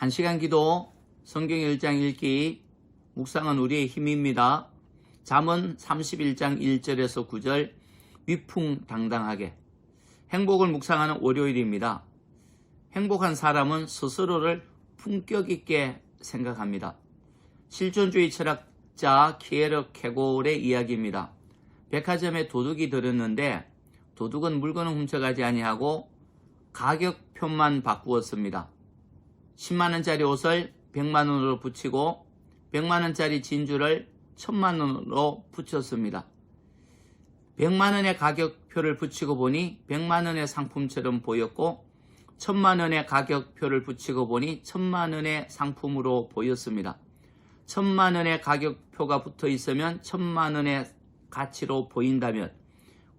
한 시간 기도 성경 1장 읽기 묵상은 우리의 힘입니다. 잠언 31장 1절에서 9절 위풍당당하게 행복을 묵상하는 월요일입니다. 행복한 사람은 스스로를 품격 있게 생각합니다. 실존주의 철학자 키에르 케골의 이야기입니다. 백화점에 도둑이 들었는데 도둑은 물건을 훔쳐가지 아니하고 가격표만 바꾸었습니다. 10만원짜리 옷을 100만원으로 붙이고 100만원짜리 진주를 1000만원으로 붙였습니다. 100만원의 가격표를 붙이고 보니 100만원의 상품처럼 보였고 1000만원의 가격표를 붙이고 보니 1000만원의 상품으로 보였습니다. 1000만원의 가격표가 붙어 있으면 1000만원의 가치로 보인다면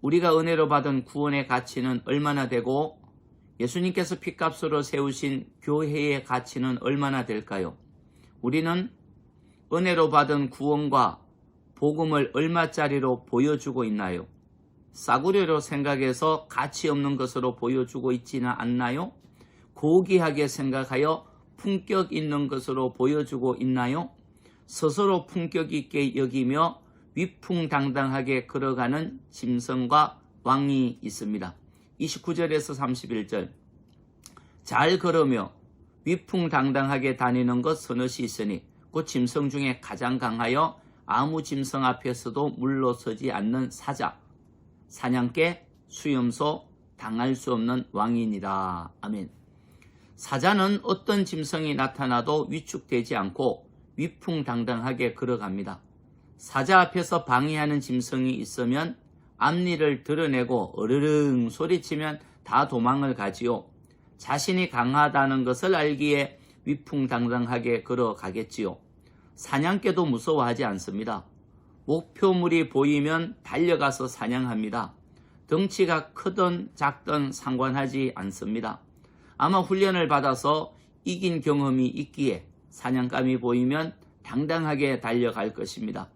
우리가 은혜로 받은 구원의 가치는 얼마나 되고 예수님께서 핏값으로 세우신 교회의 가치는 얼마나 될까요? 우리는 은혜로 받은 구원과 복음을 얼마짜리로 보여주고 있나요? 싸구려로 생각해서 가치 없는 것으로 보여주고 있지는 않나요? 고귀하게 생각하여 품격 있는 것으로 보여주고 있나요? 스스로 품격 있게 여기며 위풍당당하게 걸어가는 짐승과 왕이 있습니다. 29절에서 31절. 잘 걸으며 위풍당당하게 다니는 것 서너시 있으니 그 짐승 중에 가장 강하여 아무 짐승 앞에서도 물러서지 않는 사자 사냥개 수염소 당할 수 없는 왕이니라. 아멘. 사자는 어떤 짐승이 나타나도 위축되지 않고 위풍당당하게 걸어갑니다. 사자 앞에서 방해하는 짐승이 있으면 앞니를 드러내고 어르릉 소리치면 다 도망을 가지요. 자신이 강하다는 것을 알기에 위풍당당하게 걸어가겠지요. 사냥개도 무서워하지 않습니다. 목표물이 보이면 달려가서 사냥합니다. 덩치가 크든 작든 상관하지 않습니다. 아마 훈련을 받아서 이긴 경험이 있기에 사냥감이 보이면 당당하게 달려갈 것입니다.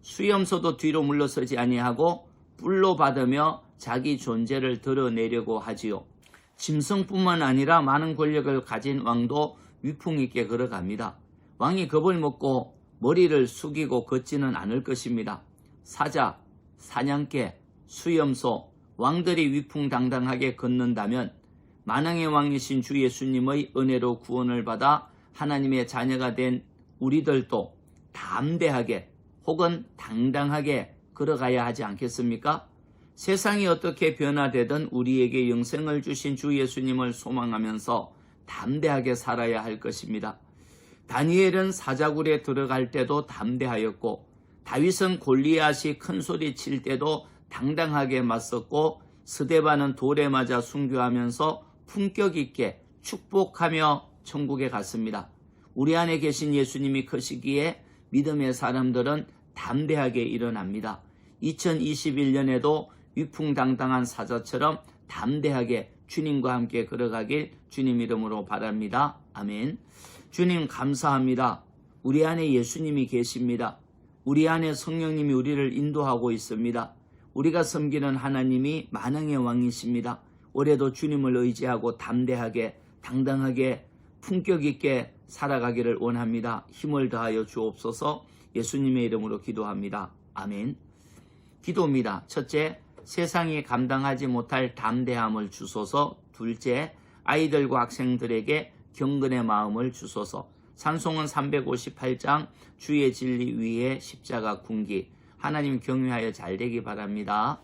수염소도 뒤로 물러서지 아니하고 뿔로 받으며 자기 존재를 드러내려고 하지요. 짐승뿐만 아니라 많은 권력을 가진 왕도 위풍 있게 걸어갑니다. 왕이 겁을 먹고 머리를 숙이고 걷지는 않을 것입니다. 사자, 사냥개, 수염소, 왕들이 위풍당당하게 걷는다면 만왕의 왕이신 주 예수님의 은혜로 구원을 받아 하나님의 자녀가 된 우리들도 담대하게 혹은 당당하게 걸어가야 하지 않겠습니까? 세상이 어떻게 변화되든 우리에게 영생을 주신 주 예수님을 소망하면서 담대하게 살아야 할 것입니다. 다니엘은 사자굴에 들어갈 때도 담대하였고 다윗은 골리앗이 큰 소리 칠 때도 당당하게 맞섰고 스데반은 돌에 맞아 순교하면서 품격 있게 축복하며 천국에 갔습니다. 우리 안에 계신 예수님이 크시기에 믿음의 사람들은 담대하게 일어납니다. 2021년에도 위풍당당한 사자처럼 담대하게 주님과 함께 걸어가길 주님 이름으로 바랍니다. 아멘. 주님 감사합니다. 우리 안에 예수님이 계십니다. 우리 안에 성령님이 우리를 인도하고 있습니다. 우리가 섬기는 하나님이 만왕의 왕이십니다. 올해도 주님을 의지하고 담대하게 당당하게 품격 있게 살아가기를 원합니다. 힘을 다하여 주옵소서 예수님의 이름으로 기도합니다. 아멘. 기도입니다. 첫째, 세상이 감당하지 못할 담대함을 주소서. 둘째, 아이들과 학생들에게 경건의 마음을 주소서. 산송은 358장 주의 진리 위에 십자가 군기 하나님 경외하여 잘 되기 바랍니다.